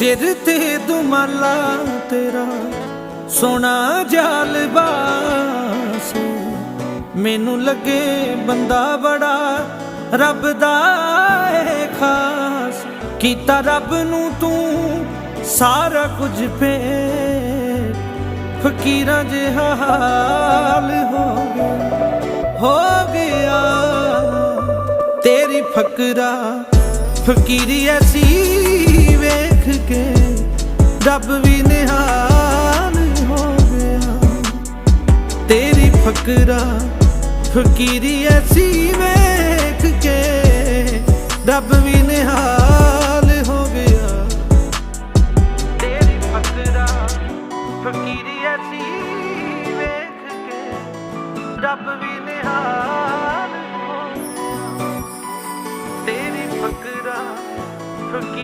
ਸਿਰ ਤੇ ਦੁਮਾਲਾ ਤੇਰਾ ਸੋਨਾ ਜਾਲਵਾ ਮੈਨੂੰ ਲੱਗੇ ਬੰਦਾ ਬੜਾ ਰੱਬ ਦਾ ਏ ਖਾਸ। ਕੀਤਾ ਰੱਬ ਨੂੰ ਤੂੰ ਸਾਰਾ ਕੁਝ ਭੇਟ ਫਕੀਰਾਂ ਜਿਹਾ ਹਾਲ ਹੋ ਗਿਆ ਹੋ ਗਿਆ। ਤੇਰੀ ਫਕਰਾ ਫਕੀਰੀ ਐਸੀ ਰੱਬ ਵੀ ਨਿਹਾਲ ਹੋ ਗਿਆ। ਤੇਰੀ ਫਕਰਾ, ਫਕੀਰੀ ਐਸੀ ਵੇਖ ਕੇ ਰੱਬ ਵੀ ਨਿਹਾਲ ਹੋ ਗਿਆ। ਤੇਰੀ ਫਕਰਾ, ਫਕੀਰੀ ਐਸੀ ਵੇਖ ਕੇ ਰੱਬ ਵੀ ਨਿਹਾਲ